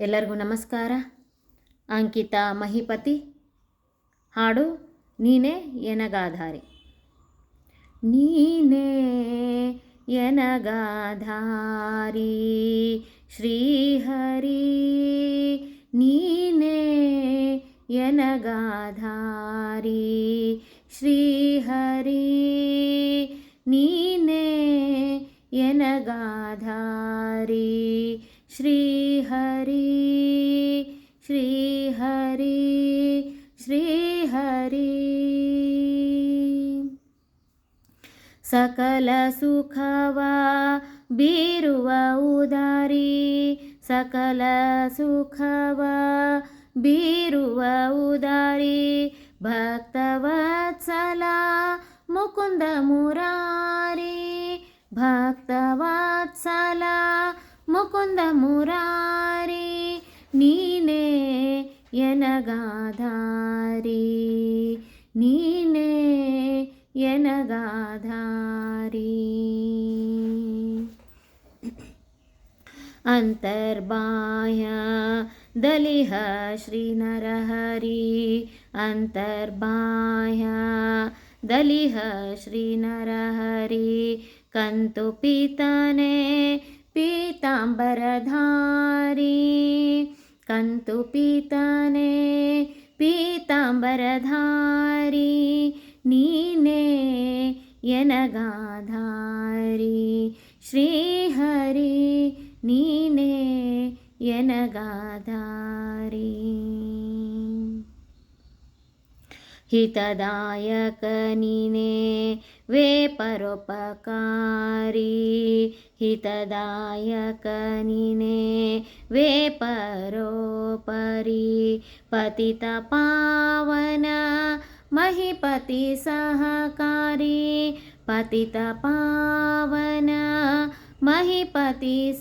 ಎಲ್ಲರಿಗೂ ನಮಸ್ಕಾರ. ಅಂಕಿತಾ ಮಹಿಪತಿ. ಹಾಡು ನೀನೇ ಎನಗಾಧಾರಿ. ನೀನೇ ಎನಗಾಧಾರಿ. ಶ್ರೀಹರಿ, ನೀನೇ ಎನಗಾಧಾರಿ. ಶ್ರೀಹರಿ, ನೀನೇ ಎನಗಾಧಾರಿ. श्रीहरि श्रीहरि श्रीहरि। सकलसुखवा बीरुव उदारी सकलसुखवा बीरुव उदारी भक्तवत्सला मुकुन्दमुरारी भक्तवत्सला ಮುಕುಂದ ಮುರಾರಿ ನೀನೇ ಎನಗಾಧಾರಿ ನೀನೇ ಎನಗಾಧಾರಿ. ಅಂತರ್ಬಾಹ್ಯ ದಲಿಹ ಶ್ರೀನರಹರಿ ಅಂತರ್ಬಾಹ್ಯ ದಲಿಹ ಶ್ರೀನರಹರಿ ಕಂತು ಪೀತನೆ पीताम्बरधारी। कन्तुपीतने पीताम्बरधारी नीने यनगाधारी। श्रीहरि नीने यनगाधारी। हितदायकनिने ಹಿತದಾಯಕ ನೀನೇ ವೇ ಪರೋಪಕಾರಿ ಹಿತದಾಯಕ ನೀನೇ ವೇ ಪರೋಪರಿ ಪತಿತ ಪಾವನ ಮಹಿಪತಿ ಸಹಕಾರಿ ಪತಿತ ಪಾವನ ಮಹಿಪತಿ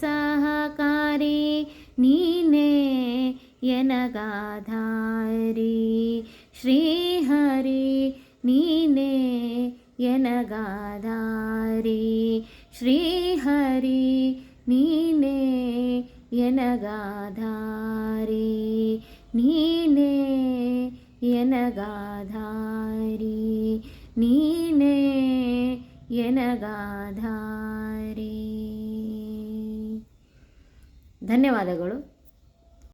ಎನಗಾದಾರಿ? ಶ್ರೀಹರಿ ನೀನೇ ಎನಗಾದಾರಿ? ನೀನೇ ಎನಗಾದಾರಿ? ನೀನೇ ಎನಗಾಧಾರಿ ಧನ್ಯವಾದಗಳು.